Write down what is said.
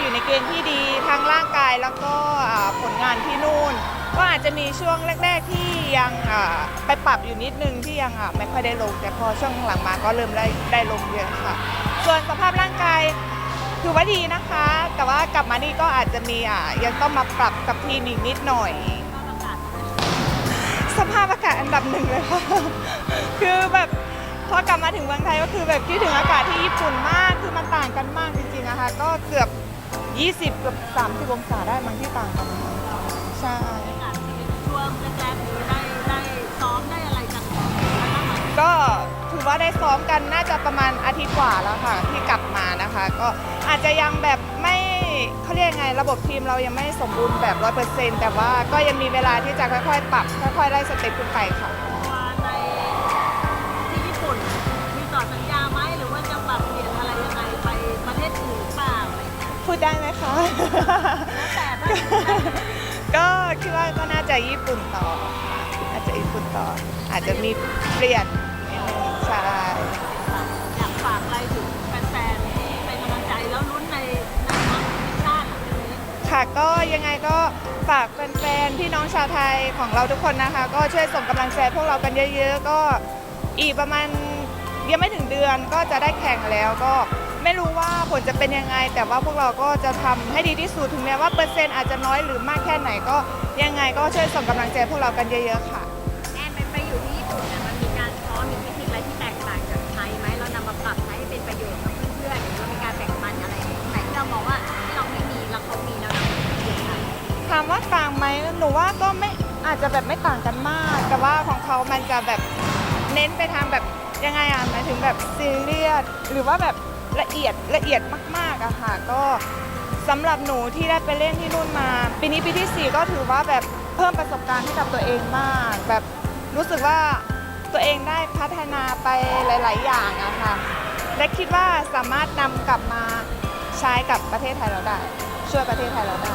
อยู่ในเกณฑ์ที่ดีทั้งร่างกายแล้วก็ผลงานที่นู่น ก็อาจจะมีช่วงแรก ๆที่ยังไปปรับอยู่นิดนึงที่ยังไม่ค่อยได้ลง แต่พอช่วงหลังมาก็เริ่มได้ได้ลงเยอะค่ะ ส่วนสภาพร่างกายถือว่าดีนะคะ แต่ว่ากลับมานี่ก็อาจจะมีะยังต้องมาปรับกับทีมอีกนิดหน่อยสภาพอากาศอันดับหนึ่งเลยค่ะ คือแบบพอกลับมาถึงเมืองไทยก็คือแบบคิดถึงอากาศที่ญี่ปุ่นมาก มันต่างกันมากจริงๆอะคะก็เกือบ 20เกือบ30องศาได้มั้งที่ต่างกันนะคะใช่ช่วงแรกๆได้ได้ซ้อมได้อะไรกันก็ถือว่าได้ซ้อมกันน่าจะประมาณอาทิตย์กว่าแล้วค่ะ ที่กลับมานะคะ ก็อาจจะยังแบบไม่เขาเรียกไงระบบทีมเรายังไม่สมบูรณ์แบบร้อยเปอร์เซ็นต์แต่ว่าก็ยังมีเวลาที่จะค่อยๆ ปรับ ค่อยๆไล่สเต็ปขึ้นไปค่ะ ดได้ไหมคะแล้วแต่ถ้าก็คิดว่าก็น่าจะญี่ปุ่นต่อค่ะอาจจะญี่ปุ่นต่อ อาจจะมีเปลี่ยนนิดนึงใช่อยากฝากอะไรถึงแฟนๆที่เป็นกำลังใจแล้วลุ้นในในทางทีมชาติหลังจากนี้ค่ะก็ยังไงก็ฝากแฟนๆพี่น้องชาวไทยของเราทุกคนนะคะ ก็ช่วยส่งกำลังใจพวกเรากันเยอะ ๆ ก็อีกประมาณยังไม่ถึงเดือนก็จะได้แข่งแล้วก็ ไม่รู้ว่าผลจะเป็นยังไง แต่ว่าพวกเราก็จะทำให้ดีที่สุดถึงแม้ว่าเปอร์เซ็นต์อาจจะน้อยหรือมากแค่ไหนก็ยังไงก็ช่วยส่งกำลังใจพวกเรากันเยอะๆค่ะ แอนไปไปอยู่ที่ญี่ปุ่นเนี่ยมันมีการซ้อมมีเทคนิคอะไรที่แตกต่างจากไทยไหมเรานำมาปรับใช้ให้เป็นประโยชน์กับเพื่อนๆหรือเรามีการแบ่งปันอะไรแต่ที่เราบอกว่าที่เราไม่มีแล้วเขามีแล้วนำมาประโยชน์กันถามว่าต่างไหมหนูว่าก็ไม่อาจจะแบบไม่ต่างกันมาก แต่ว่าของเขามันจะแบบเน้นไปทางแบบยังไงอะหมายถึงแบบซีเรียสหรือว่าแบบ ละเอียดละเอียดมากๆอะค่ะ ก็สำหรับหนูที่ได้ไปเล่นที่นู่นมา ปีนี้ปีที่ 4 ก็ถือว่าแบบเพิ่มประสบการณ์ให้กับตัวเองมาก แบบรู้สึกว่าตัวเองได้พัฒนาไปหลาย ๆ อย่างอะค่ะ และคิดว่าสามารถนำกลับมาใช้กับประเทศไทยเราได้ ช่วยประเทศไทยเราได้